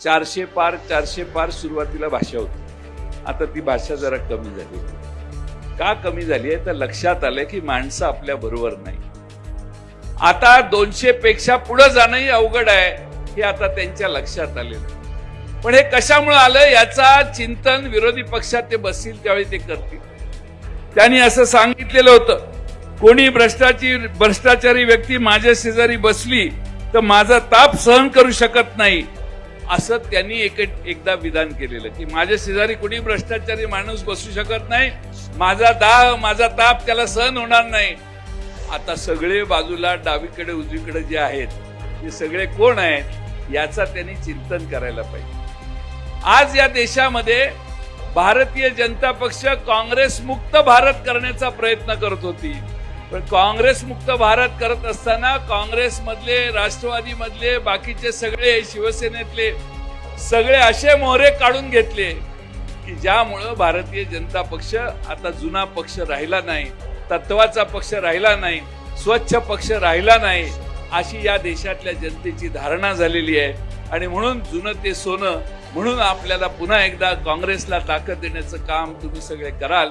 चारशे पार चारशे पार सुरुवातीला भाषा होती. आता ती भाषा जरा कमी झाली. का कमी झाली आहे? तर लक्षात आलं की माणसं आपल्या बरोबर नाही. आता दोनशे पेक्षा पुढे जाणंही अवघड आहे हे आता त्यांच्या लक्षात आलेलं पण हे कशामुळे आलं याचा चिंतन विरोधी पक्षात ते बसतील त्यावेळी ते करतील. त्यांनी असं सांगितलेलं होतं कोणी भ्रष्टाची भ्रष्टाचारी व्यक्ती माझ्या शेजारी बसली तर माझा ताप सहन करू शकत नाही. असं त्यांनी एक एकदा विधान केलेलं. की माझ्या शेजारी कुणी भ्रष्टाचारी माणूस बसू शकत नाही. माझा दाह माझा ताप त्याला सहन होणार नाही. आता सगळे बाजूला डावीकडे उजवीकडे जे आहेत ते सगळे कोण आहेत याचा त्यांनी चिंतन करायला पाहिजे. आज या देशामध्ये भारतीय जनता पक्ष काँग्रेस मुक्त भारत करण्याचा प्रयत्न करत होती. पण काँग्रेस मुक्त भारत करत असताना काँग्रेस मधले राष्ट्रवादी मधले बाकीचे सगळे शिवसेनेतले सगळे असे मोहरे काढून घेतले की ज्यामुळं भारतीय जनता पक्ष आता जुना पक्ष राहिला नाही तत्वाचा पक्ष राहिला नाही स्वच्छ पक्ष राहिला नाही अशी या देशातल्या जनतेची धारणा झालेली आहे. आणि म्हणून जुनं ते सोनं म्हणून आपल्याला पुन्हा एकदा काँग्रेसला ताकद देण्याचं काम तुम्ही सगळे कराल.